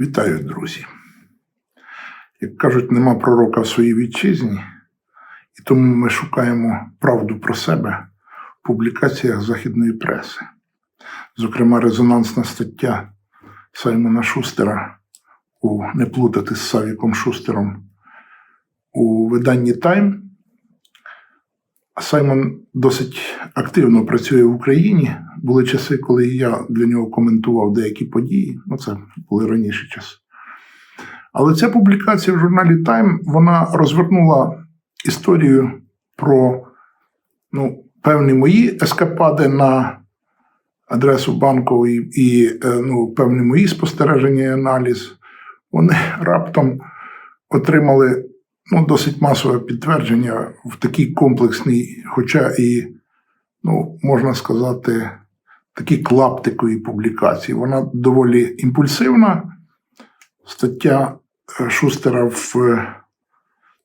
Вітаю, друзі. Як кажуть, нема пророка в своїй вітчизні, і тому ми шукаємо правду про себе в публікаціях західної преси. Зокрема, резонансна стаття Саймона Шустера у не плутати з Савіком Шустером у виданні Тайм. Саймон досить активно працює в Україні. Були часи, коли я для нього коментував деякі події. Ну, це були раніші часи. Але ця публікація в журналі Time вона розвернула історію про ну, певні мої ескапади на адресу банкової і е, ну, певні мої спостереження і аналіз. Вони раптом отримали ну, досить масове підтвердження в такій комплексній, хоча і, ну, можна сказати, такій клаптиковій публікації. Вона доволі імпульсивна. Стаття е, Шустера в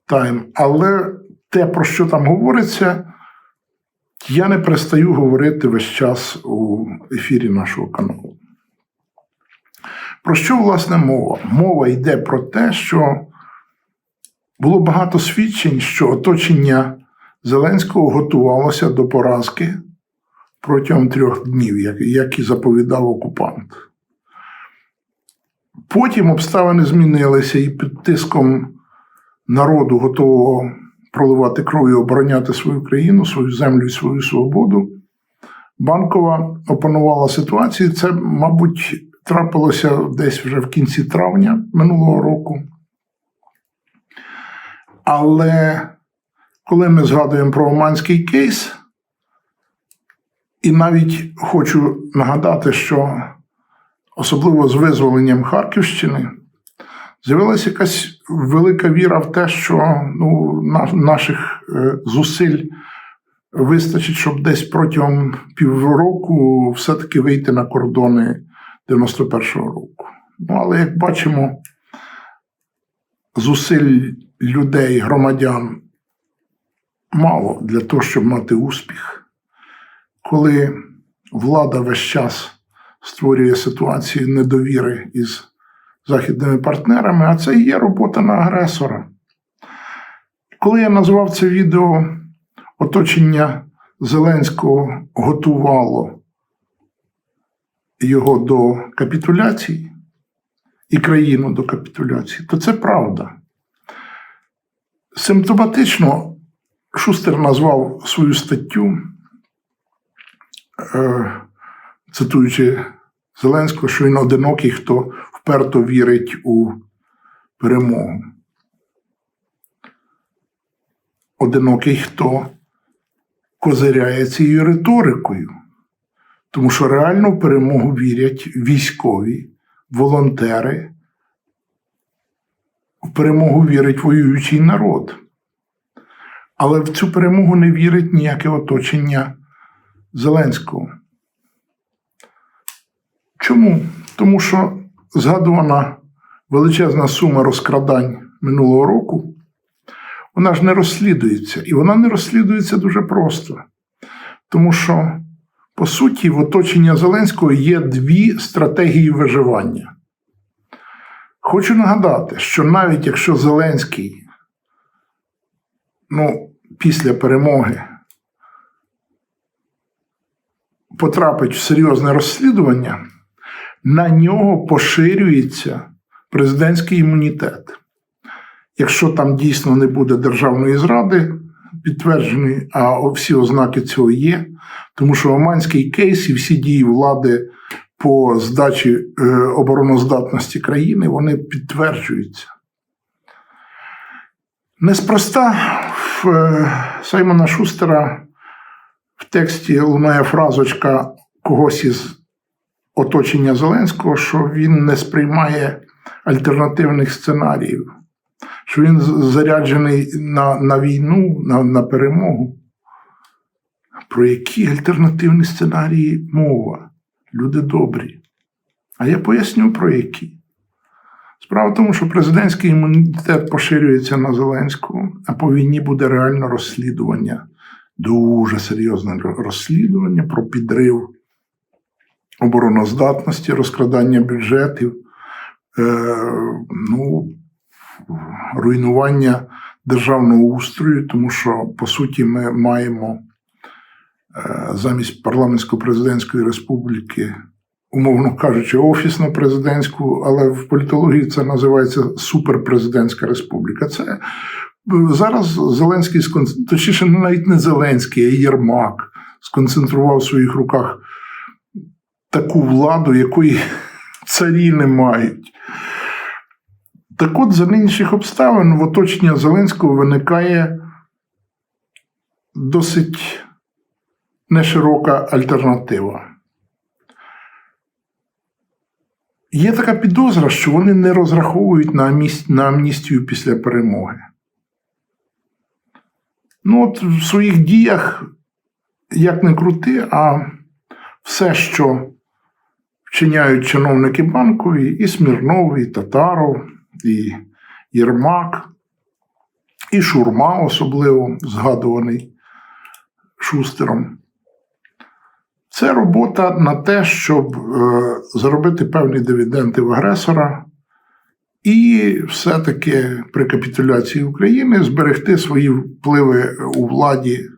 Тайм. Але те, про що там говориться, я не перестаю говорити весь час у ефірі нашого каналу. Про що, власне, мова? Мова йде про те, що було багато свідчень, що оточення Зеленського готувалося до поразки протягом трьох днів, як, як і заповідав окупант. Потім обставини змінилися і під тиском народу, готового проливати кров і обороняти свою країну, свою землю і свою свободу. Банкова опанувала ситуацію. Це, мабуть, трапилося десь вже в кінці травня минулого року. Але коли ми згадуємо про Оманський кейс, і навіть хочу нагадати, що особливо з визволенням Харківщини з'явилася якась велика віра в те, що ну, наших е, зусиль вистачить, щоб десь протягом півроку все-таки вийти на кордони 91-го року. Ну, але як бачимо, зусиль людей, громадян мало для того, щоб мати успіх. Коли влада весь час створює ситуацію недовіри із західними партнерами, а це і є робота на агресора. Коли я назвав це відео, оточення Зеленського готувало його до капітуляції і країну до капітуляції, то це правда. Симптоматично Шустер назвав свою статтю, цитуючи Зеленського, що він одинокий, хто вперто вірить у перемогу. Одинокий, хто козиряє цією риторикою, тому що реально в перемогу вірять військові, волонтери, в перемогу вірить воюючий народ. Але в цю перемогу не вірить ніяке оточення Зеленського. Чому? Тому що згадувана величезна сума розкрадань минулого року, вона ж не розслідується. І вона не розслідується дуже просто. Тому що, по суті, в оточенні Зеленського є дві стратегії виживання. Хочу нагадати, що навіть якщо Зеленський ну, після перемоги потрапить в серйозне розслідування, на нього поширюється президентський імунітет. Якщо там дійсно не буде державної зради підтвердженої, а всі ознаки цього є, тому що Оманський кейс і всі дії влади по здачі е, обороноздатності країни вони підтверджуються. Неспроста в е, Саймона Шустера в тексті лунає фразочка когось із оточення Зеленського, що він не сприймає альтернативних сценаріїв, що він заряджений на на війну, на, на перемогу. Про які альтернативні сценарії мова? Люди добрі. А я поясню про які. Справа в тому, що президентський імунітет поширюється на Зеленського, а по війні буде реально розслідування, дуже серйозне розслідування про підрив обороноздатності, розкрадання бюджетів, е, ну, руйнування державного устрою, тому що, по суті, ми маємо е, замість парламентсько-президентської республіки, умовно кажучи, офісно-президентську, але в політології це називається суперпрезидентська республіка. Це зараз Зеленський точніше, навіть не Зеленський, а Єрмак сконцентрував в своїх руках таку владу, якої царі не мають. Так от, за нинішніх обставин в оточенні Зеленського виникає досить неширока альтернатива. Є така підозра, що вони не розраховують на амністію після перемоги. Ну, от в своїх діях, як не крути, а все, що вчиняють чиновники банкові, і Смірнов, і Татаров, і Єрмак, і Шурма, особливо згадуваний Шустером. Це робота на те, щоб е, заробити певні дивіденди в агресора і все-таки при капітуляції України зберегти свої впливи у владі,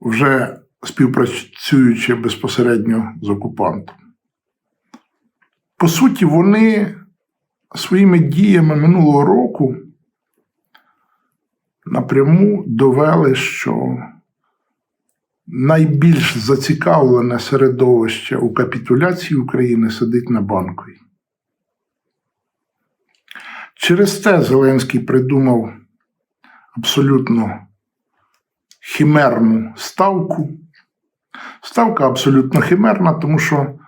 вже співпрацюючи безпосередньо з окупантом. По суті, вони своїми діями минулого року напряму довели, що найбільш зацікавлене середовище у капітуляції України сидить на банковій. Через те Зеленський придумав абсолютно химерну ставку. Ставка абсолютно химерна, тому що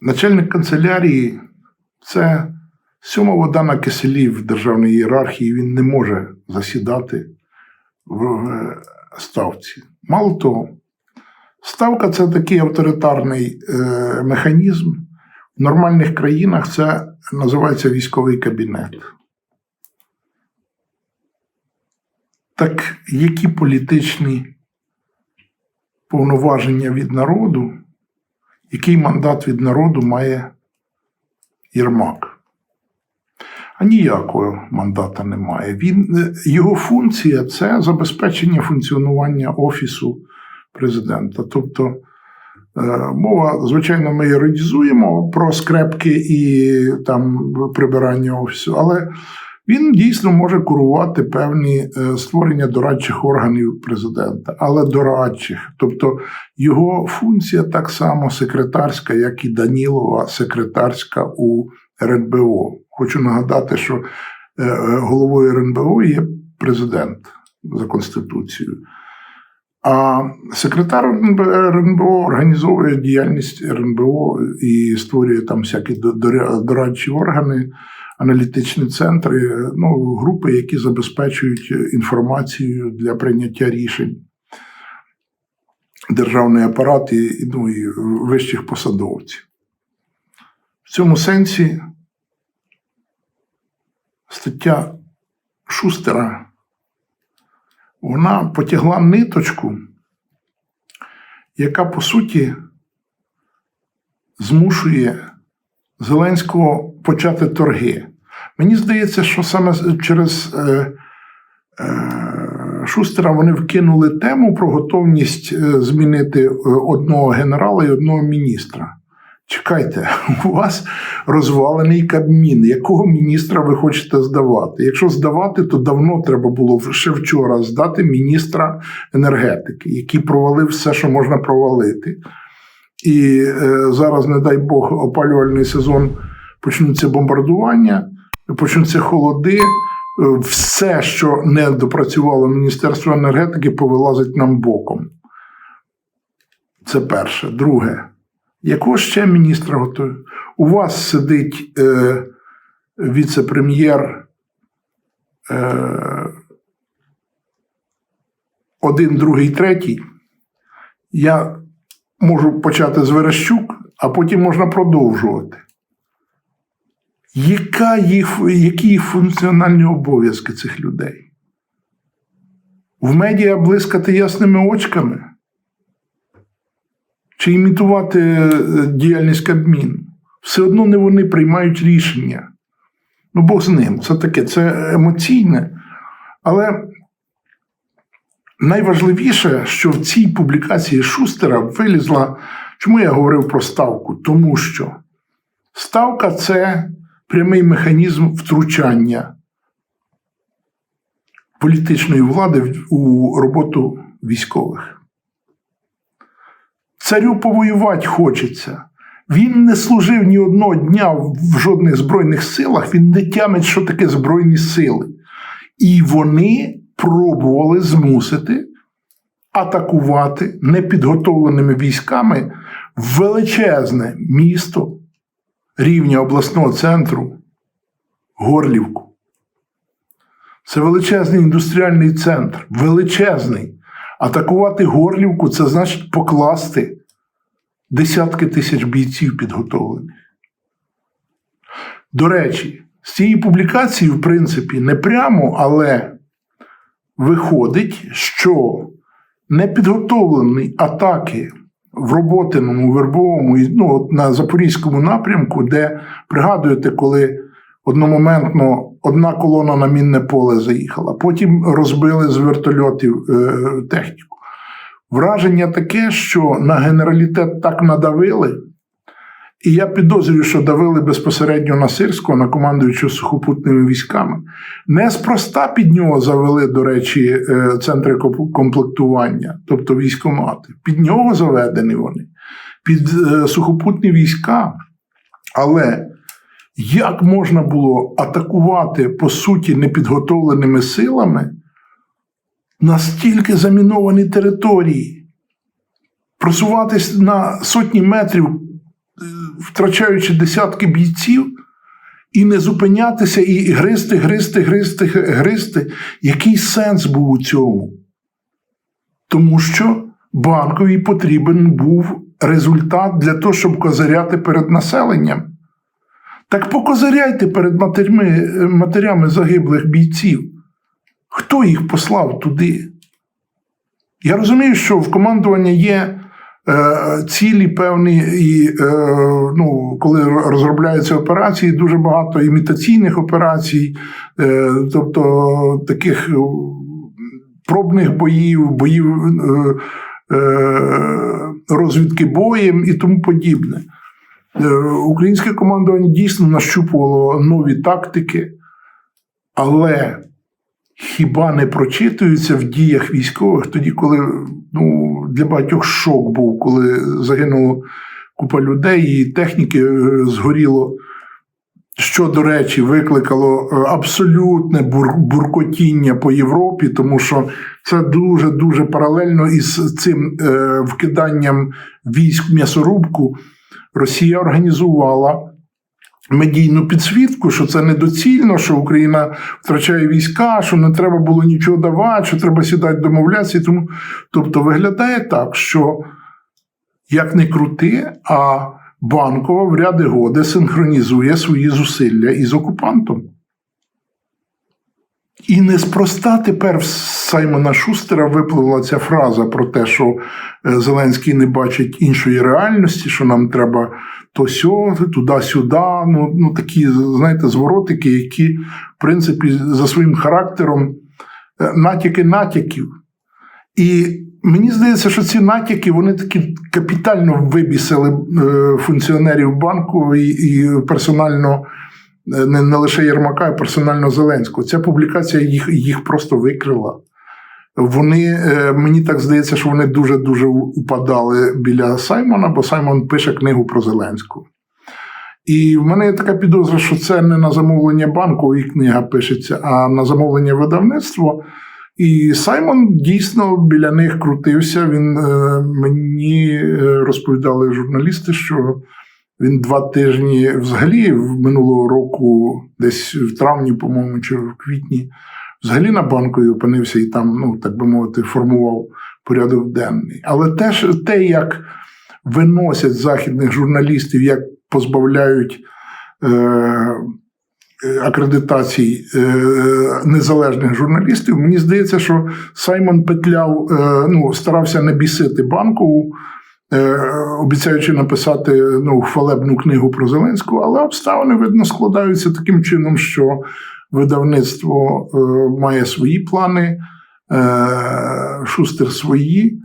начальник канцелярії це сьома вода на киселі в державній ієрархії, він не може засідати в е, ставці. Мало того, ставка це такий авторитарний е, механізм. В нормальних країнах це називається військовий кабінет. Так які політичні повноваження від народу, який мандат від народу має Єрмак? А ніякого мандата немає. Він, е, його функція це забезпечення функціонування Офісу президента. Тобто, мова, звичайно, ми іронізуємо про скрепки і там прибирання офісу, але він дійсно може курувати певні е, створення дорадчих органів президента, але дорадчих. Тобто його функція так само секретарська, як і Данілова, секретарська у РНБО. Хочу нагадати, що е, е, головою РНБО є президент за Конституцією. А секретар РНБО організовує діяльність РНБО і створює там всякі дорадчі органи, аналітичні центри, ну, групи, які забезпечують інформацію для прийняття рішень. Державний апарат і, ну, і вищих посадовців. В цьому сенсі стаття Шустера вона потягла ниточку, яка по суті змушує Зеленського почати торги. Мені здається, що саме через е, е, Шустера вони вкинули тему про готовність е, змінити е, одного генерала і одного міністра. Чекайте, у вас розвалений Кабмін. Якого міністра ви хочете здавати? Якщо здавати, то давно треба було ще вчора здати міністра енергетики, який провалив все, що можна провалити. І е, зараз, не дай Бог, опалювальний сезон почнуться бомбардування, почнуться холоди. Е, Все, що не допрацювало Міністерство енергетики, повилазить нам боком. Це перше. Друге. Якого ще міністра готує? У вас сидить е, віце-прем'єр е, один, другий, третій. Я можу почати з Верещук, а потім можна продовжувати. Яка їх, які їх функціональні обов'язки цих людей? В медіа блискати ясними очками? Чи імітувати е, діяльність Кабміну? все одно не вони приймають рішення. Ну, Бог з ним. Це таке, це емоційне. Але найважливіше, що в цій публікації Шустера вилізла. Чому я говорив про ставку? Тому що ставка це прямий механізм втручання політичної влади у роботу військових. Царю повоювати хочеться. Він не служив ні одного дня в жодних Збройних силах, він не тямить, що таке Збройні сили. І вони пробували змусити атакувати непідготовленими військами величезне місто рівня обласного центру Горлівку. Це величезний індустріальний центр, величезний. Атакувати Горлівку це значить покласти десятки тисяч бійців підготовлених. До речі, з цієї публікації, в принципі, не прямо, але виходить, що непідготовлені атаки в Роботиному, Вербовому, ну, на Запорізькому напрямку, де пригадуєте, коли одномоментно одна колона на мінне поле заїхала, потім розбили з вертольотів е, техніку. Враження таке, що на генералітет так надавили, і я підозрюю, що давили безпосередньо на Сирського, на командуючого сухопутними військами. Неспроста під нього завели, до речі, е, центри комплектування, тобто військомати. Під нього заведені вони, під е, сухопутні війська. Але як можна було атакувати, по суті, непідготовленими силами настільки заміновані території, просуватись на сотні метрів, е, втрачаючи десятки бійців, і не зупинятися, і гристи, гристи, гристи, гристи. Який сенс був у цьому? Тому що банкові потрібен був результат для того, щоб козиряти перед населенням. Так покозиряйте перед матерями, матерями загиблих бійців. Хто їх послав туди? Я розумію, що в командуванні є е, цілі певні, і е, ну, коли розробляються операції, дуже багато імітаційних операцій, е, тобто таких пробних боїв, боїв е, е, розвідки боєм і тому подібне. Е, українське командування дійсно нащупувало нові тактики, але хіба не прочитуються в діях військових тоді, коли ну, для багатьох шок був, коли загинуло купа людей і техніки е, згоріло. Що, до речі, викликало е, абсолютне буркотіння по Європі, тому що це дуже-дуже паралельно із цим е, вкиданням військ в м'ясорубку. Росія організувала медійну підсвітку, що це недоцільно, що Україна втрачає війська, що не треба було нічого давати, що треба сідати домовлятися. Тому, тобто, виглядає так, що як не крути, а банкова в ряди годи синхронізує свої зусилля із окупантом. І неспроста тепер в Саймона Шустера випливла ця фраза про те, що е, Зеленський не бачить іншої реальності, що нам треба то сьо, туди-сюди. Ну, ну такі, знаєте, зворотики, які, в принципі, за своїм характером е, натяки натяків. І мені здається, що ці натяки вони такі капітально вибісили е, функціонерів банку і, і персонально не, не лише Єрмака, а персонально Зеленського. Ця публікація їх їх просто викрила. Вони, е, Мені так здається, що вони дуже-дуже упадали біля Саймона, бо Саймон пише книгу про Зеленського. І в мене є така підозра, що це не на замовлення банку, і книга пишеться, а на замовлення видавництва. І Саймон дійсно біля них крутився. Він е, мені е, розповідали журналісти, що він два тижні взагалі минулого року, десь в травні, по-моєму, чи в квітні, взагалі на банку опинився і там, ну так би мовити, формував порядок денний. Але теж те, як виносять західних журналістів, як позбавляють. Е- Акредитацій е, незалежних журналістів, мені здається, що Саймон Петляв е, ну, старався не бісити банкову е, обіцяючи написати ну, хвалебну книгу про Зеленського, але обставини, видно, складаються таким чином, що видавництво е, має свої плани, е, Шустер свої.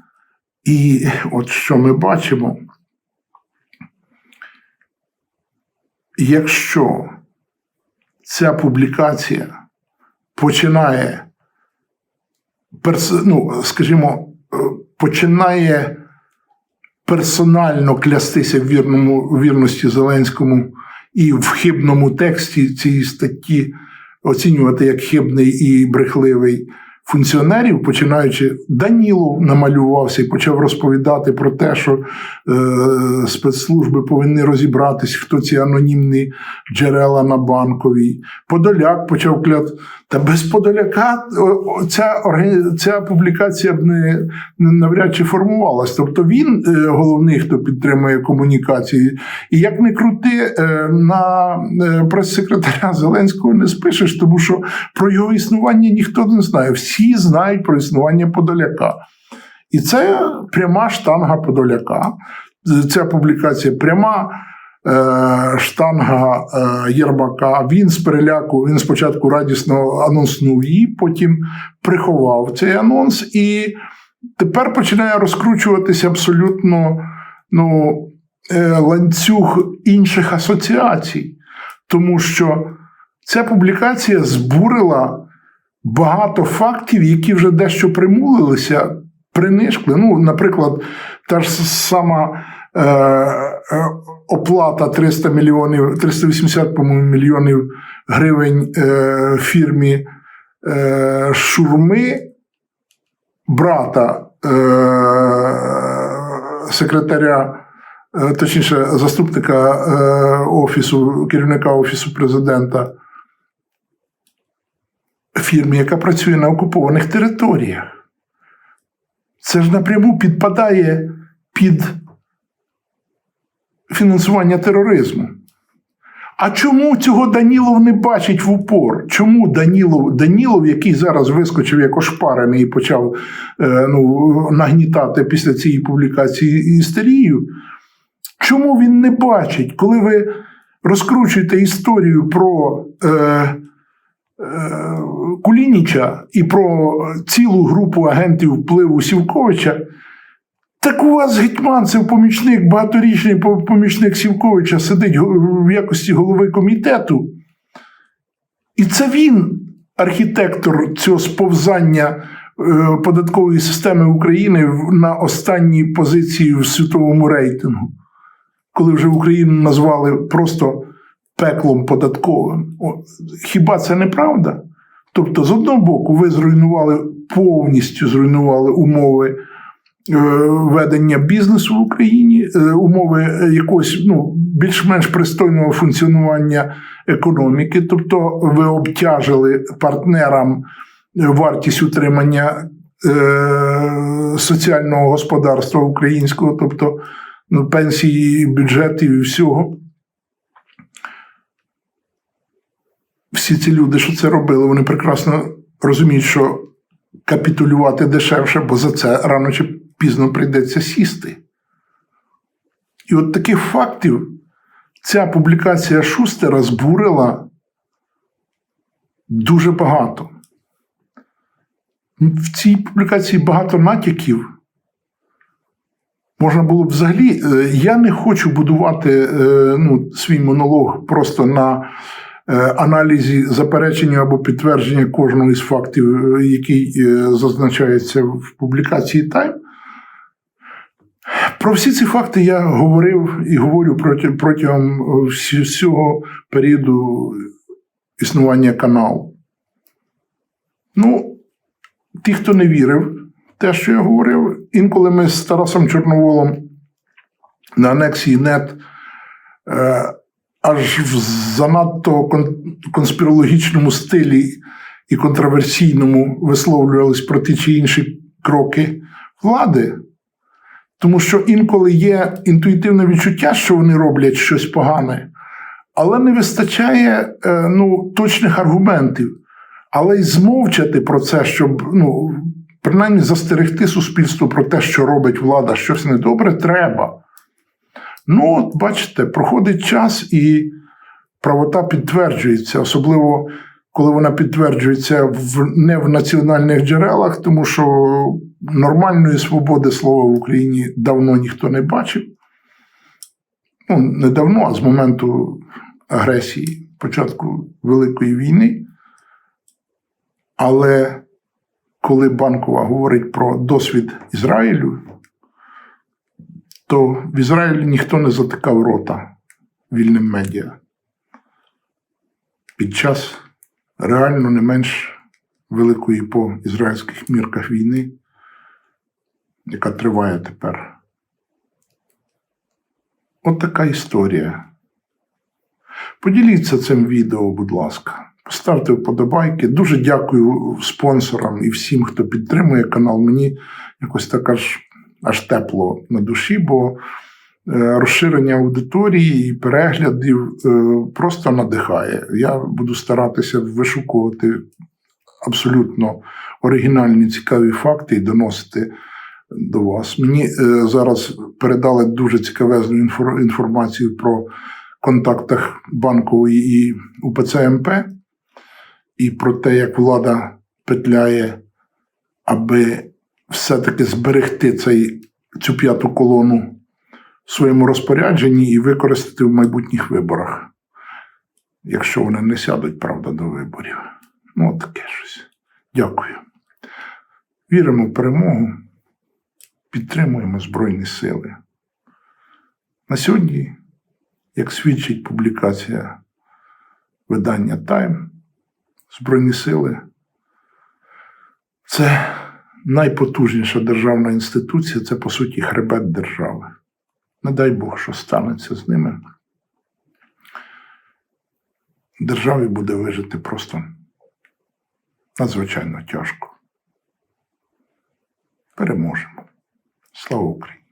І от що ми бачимо, якщо ця публікація починає, ну, скажімо, е, починає персонально клястися в вірному, вірності Зеленському і в хибному тексті цієї статті оцінювати як хибний і брехливий функціонерів, починаючи Данілов намалювався і почав розповідати про те, що е, спецслужби повинні розібратись, хто ці анонімні джерела на банковій. Подоляк почав кляти. Та без Подоляка ця, ця публікація б не, не навряд чи формувалась. Тобто він е, головний, хто підтримує комунікації. І як не крути, е, на е, прес-секретаря Зеленського не спишеш, тому що про його існування ніхто не знає. Всі знають про існування Подоляка. І це пряма штанга Подоляка. Ця публікація пряма штанга е, Єрмака. Він з переляку, він спочатку радісно анонснув її, потім приховав цей анонс, і тепер починає розкручуватися абсолютно ну, е, ланцюг інших асоціацій, тому що ця публікація збурила багато фактів, які вже дещо примулилися, принишкли. Ну, наприклад, та ж сама е, е, оплата 300 мільйонів, 380, по-моєму, мільйонів гривень е, фірмі е, Шурми, брата е, секретаря. е, Точніше, заступника е, офісу, керівника офісу президента фірмі, яка працює на окупованих територіях. Це ж напряму підпадає під фінансування тероризму. А чому цього Данілов не бачить в упор? Чому Данілов, Данілов, який зараз вискочив як ошпарений і почав е, ну, нагнітати після цієї публікації істерію? Чому він не бачить, коли ви розкручуєте історію про е, е, Кулініча і про цілу групу агентів впливу Сівковича? Так у вас Гетьманцев, помічник, багаторічний помічник Сівковича, сидить в якості голови комітету. І це він, архітектор цього сповзання е, податкової системи України на останній позиції в світовому рейтингу, коли вже Україну назвали просто пеклом податковим. Хіба це не правда? Тобто, з одного боку, ви зруйнували повністю зруйнували умови ведення бізнесу в Україні, е, умови е, якогось ну, більш-менш пристойного функціонування економіки, тобто ви обтяжили партнерам е, вартість утримання е, соціального господарства українського, тобто ну, пенсії, бюджетів і всього. Всі ці люди, що це робили, вони прекрасно розуміють, що капітулювати дешевше, бо за це рано чи пізно прийдеться сісти. І от таких фактів ця публікація Шустера збурила дуже багато. В цій публікації багато натяків. Можна було б взагалі. е, Я не хочу будувати е, ну, свій монолог просто на е, аналізі заперечення або підтвердження кожного із фактів, який зазначається в публікації Time. Про всі ці факти я говорив і говорю протягом е, всього періоду існування каналу. Ну, ті, хто не вірив, те, що я говорив, інколи ми з Тарасом Чорноволом на анексії НЕТ е, аж в занадто конспірологічному стилі і контроверсійному висловлювались про ті чи інші кроки влади. Тому що інколи є інтуїтивне відчуття, що вони роблять щось погане, але не вистачає е, ну, точних аргументів. Але й змовчати про це, щоб ну, принаймні застерегти суспільство про те, що робить влада щось недобре, треба. Ну, от бачите, проходить час і правота підтверджується, особливо коли вона підтверджується в, не в національних джерелах, тому що нормальної свободи слова в Україні давно ніхто не бачив. Ну, не давно, а з моменту агресії, початку Великої війни. Але коли Банкова говорить про досвід Ізраїлю, то в Ізраїлі ніхто не затикав рота вільним медіа. Під час реально не менш великої по ізраїльських мірках війни, яка триває тепер. От така історія. Поділіться цим відео, будь ласка. Поставте вподобайки. Дуже дякую спонсорам і всім, хто підтримує канал. Мені якось так аж, аж тепло на душі, бо е, розширення аудиторії і переглядів е, просто надихає. Я буду старатися вишукувати абсолютно оригінальні цікаві факти і доносити до вас. Мені е, зараз передали дуже цікавезну інфор- інформацію про контактах банкової і УПЦ МП, і про те, як влада петляє, аби все-таки зберегти цей, цю п'яту колону в своєму розпорядженні і використати в майбутніх виборах, якщо вони не сядуть, правда, до виборів. Ну, от таке щось. Дякую. Віримо в перемогу, підтримуємо Збройні Сили. На сьогодні, як свідчить публікація видання Time, Збройні Сили це найпотужніша державна інституція, це, по суті, хребет держави. Не дай Бог, що станеться з ними. Державі буде вижити просто надзвичайно тяжко. Переможемо. Слава Україні!